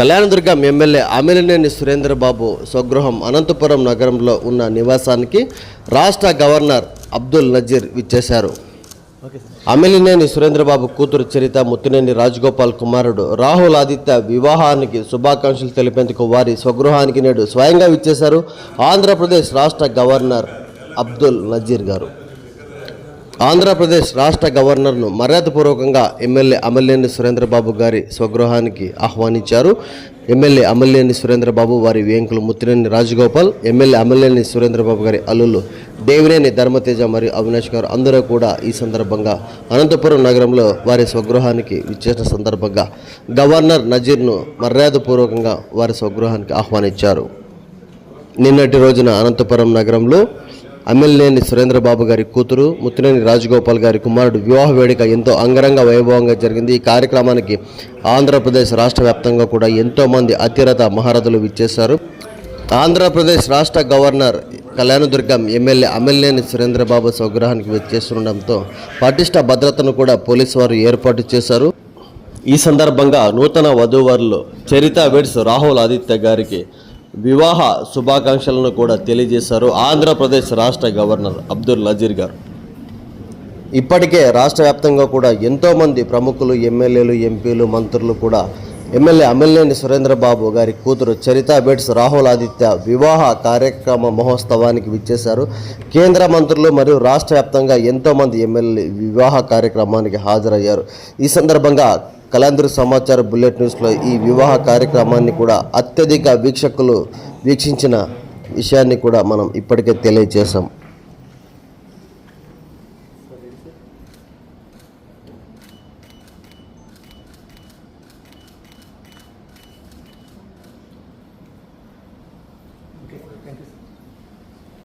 Kalyandurg MLA Amilineni Surendrababu స్వగృహం అనంతపురం నగరంలో ఉన్న నివాసానికి రాష్ట్ర గవర్నర్ అబ్దుల్ నజీర్ విచ్చేశారు. అమిలినేని సురేంద్రబాబు కూతురు చరిత ముత్తినేని రాజగోపాల్ కుమారుడు రాహుల్ ఆదిత్య వివాహానికి శుభాకాంక్షలు తెలిపేందుకు వారి స్వగృహానికి నేడు స్వయంగా విచ్చేశారు ఆంధ్రప్రదేశ్ రాష్ట్ర గవర్నర్ అబ్దుల్ నజీర్ గారు. ఆంధ్రప్రదేశ్ రాష్ట్ర గవర్నర్ను మర్యాదపూర్వకంగా ఎమ్మెల్యే అమల్లేని సురేంద్రబాబు గారి స్వగృహానికి ఆహ్వానించారు. ఎమ్మెల్యే అమల్లేని సురేంద్రబాబు వారి వేంకులు ముత్తినేని రాజగోపాల్ ఎమ్మెల్యే అమల్లేని సురేంద్రబాబు గారి అల్లులు దేవినేని ధర్మతేజ మరియు అవినాష్ గారు అందరూ కూడా ఈ సందర్భంగా అనంతపురం నగరంలో వారి స్వగృహానికి విచ్చేసిన సందర్భంగా గవర్నర్ నజీర్ను మర్యాదపూర్వకంగా వారి స్వగృహానికి ఆహ్వానించారు. నిన్నటి రోజున అనంతపురం నగరంలో అమ్మెల్యేని సురేంద్రబాబు గారి కూతురు ముత్తినేని రాజగోపాల్ గారి కుమారుడు వివాహ వేడుక ఎంతో అంగరంగ వైభవంగా జరిగింది. ఈ కార్యక్రమానికి ఆంధ్రప్రదేశ్ రాష్ట్ర వ్యాప్తంగా కూడా ఎంతోమంది అతిరథ మహారథులు విచ్చేశారు. ఆంధ్రప్రదేశ్ రాష్ట్ర గవర్నర్ కళ్యాణదుర్గం ఎమ్మెల్యే అమ్మెల్యేని సురేంద్రబాబు స్వగృహానికి విచ్చేస్తుండడంతో పటిష్ట భద్రతను కూడా పోలీసు వారు ఏర్పాటు చేశారు. ఈ సందర్భంగా నూతన వధూవరులు చరిత వెడ్స్ రాహుల్ ఆదిత్య గారికి వివాహ శుభాకాంక్షలను కూడా తెలియజేశారు ఆంధ్రప్రదేశ్ రాష్ట్ర గవర్నర్ అబ్దుల్ నజీర్ గారు. ఇప్పటికే రాష్ట్ర వ్యాప్తంగా కూడా ఎంతోమంది ప్రముఖులు ఎమ్మెల్యేలు ఎంపీలు మంత్రులు కూడా ఎమ్మెల్యే అమ్మెల్యేని సురేంద్రబాబు గారి కూతురు చరితా బెట్స్ రాహుల్ ఆదిత్య వివాహ కార్యక్రమ మహోత్సవానికి విచ్చేశారు. కేంద్ర మంత్రులు మరియు రాష్ట్ర వ్యాప్తంగా ఎంతోమంది ఎమ్మెల్యే వివాహ కార్యక్రమానికి హాజరయ్యారు. ఈ సందర్భంగా కలాంధ్ర సమాచార బుల్లెట్ న్యూస్లో ఈ వివాహ కార్యక్రమాన్ని కూడా అత్యధిక వీక్షకులు వీక్షించిన విషయాన్ని కూడా మనం ఇప్పటికే తెలియజేశాం.